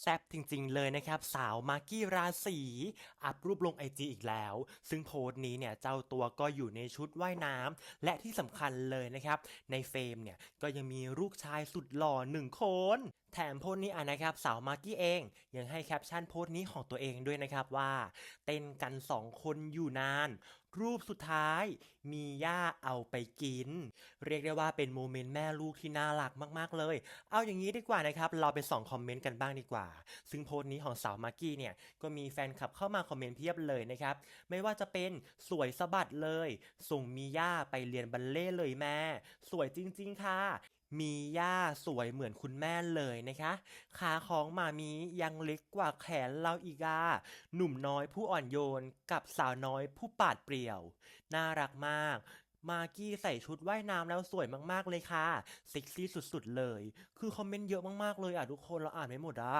แซ่บจริงๆเลยนะครับ สาวมากกี้ราศีอัพรูปลงไอจีอีกแล้ว ซึ่งโพสต์นี้เนี่ยเจ้าตัวก็อยู่ในชุดว่ายน้ำและที่สำคัญเลยนะครับ ในเฟรมเนี่ยก็ยังมีลูกชายสุดหล่อหนึ่งคนแถมโพสต์นี้อะนะครับสาวมากกี้เองยังให้แคปชั่นโพสต์นี้ของตัวเองด้วยนะครับว่าเต้นกันสองคนอยู่นาน รูปสุดท้าย มีย่าเอาไปกิน เรียกได้ว่าเป็นโมเมนต์แม่ลูกที่น่ารักมากๆเลย เอาอย่างนี้ดีกว่านะครับเราไปส่องคอมเมนต์กันบ้างดีกว่า ซึ่งโพสต์นี้ของสาวมากกี้เนี่ยก็มีแฟนคลับเข้ามาคอมเมนต์เพียบเลยนะครับไม่ว่าจะเป็นสวยสะบัดเลย ส่งมีย่าไปเรียนบัลเล่เลยแม่ สวยจริง ๆ ค่ะมีย่าสวยเหมือนคุณแม่เลยนะคะ ขาของหมามียังเล็กกว่าแขนเราอีกาหนุ่มน้อยผู้อ่อนโยนกับสาวน้อยผู้ปาดเปรี่ยว น่ารักมากมากี้ใส่ชุดว่ายน้ำแล้วสวยมากๆเลยค่ะ เซ็กซี่สุดๆเลย คือคอมเมนต์เยอะมากๆเลยอะทุกคนเราอ่านไม่หมดอะ